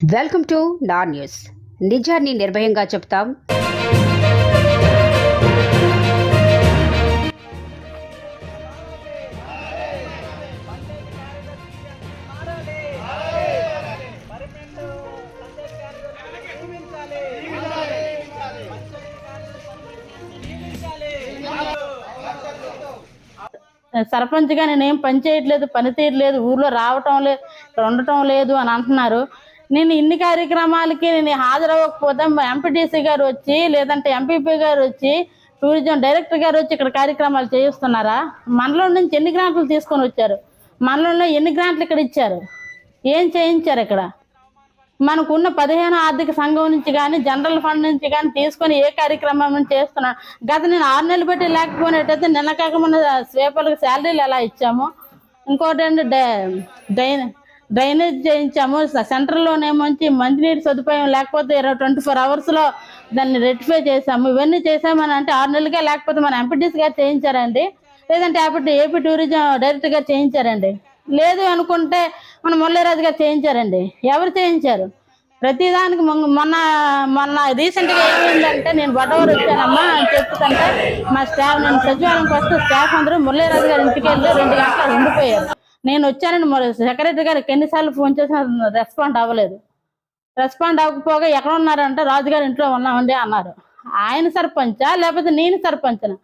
Welcome to నా news. నిజాన్ని నిర్భయంగా చెప్తాం. సర్పంచ్గా నేనేం పని చేయట్లేదు పని తీయట్లేదు ఊర్లో రావటం లేదు ఉండటం లేదు అని అంటున్నారు. నేను ఇన్ని కార్యక్రమాలకి నేను హాజరవ్వకపోతే ఎంపీటీసీ గారు వచ్చి లేదంటే ఎంపీపీ గారు వచ్చి టూరిజం డైరెక్టర్ గారు వచ్చి ఇక్కడ కార్యక్రమాలు చేయిస్తున్నారా? మనలో నుంచి ఎన్ని గ్రాంట్లు తీసుకొని వచ్చారు? మనలో ఎన్ని గ్రాంట్లు ఇక్కడ ఇచ్చారు? ఏం చేయించారు ఇక్కడ? మనకున్న పదిహేను ఆర్థిక సంఘం నుంచి కానీ జనరల్ ఫండ్ నుంచి కానీ తీసుకొని ఏ కార్యక్రమం చేస్తున్నాను గత నేను ఆరు నెలలు పెట్టి లేకపోయినట్టయితే నిన్న కాకముందు స్వేపలకు శాలరీలు ఎలా ఇచ్చాము? ఇంకోటి ఏంటి డై డ్రైనేజ్ చేయించాము. స- సెంటర్లోనేమోంచి మంచినీటి సదుపాయం లేకపోతే ఇరవై ట్వంటీ ఫోర్ అవర్స్లో దాన్ని రెక్టిఫై చేసాము ఇవన్నీ చేసామని అంటే ఆరు నెలలుగా లేకపోతే మన ఎంపీటీసీ గారు చేయించారండి. లేదంటే అప్పటి ఏపీ టూరిజం డైరెక్టర్ చేయించారండి. లేదు అనుకుంటే మన మురళీరాజు గారు చేయించారండి. ఎవరు చేయించారు? ప్రతిదానికి మొన్న మొన్న మొన్న రీసెంట్గా ఏమైందంటే నేను బటవర్ వచ్చానమ్మా అని చెప్తుంటే మా స్టాఫ్ నేను సచివాలయంకి వస్తే స్టాఫ్ అందరూ మురళీరాజు గారి ఇంటికి వెళ్ళి రెండు గంటలు ఉండిపోయారు. నేను వచ్చానని సెక్రటరీ గారికి ఎన్నిసార్లు ఫోన్ చేసినా రెస్పాండ్ అవ్వలేదు. రెస్పాండ్ అవ్వకపోగా ఎక్కడ ఉన్నారంటే రాజుగారి ఇంట్లో ఉన్నామండి అన్నారు. ఆయన సర్పంచా? లేకపోతే నేను సర్పంచనా?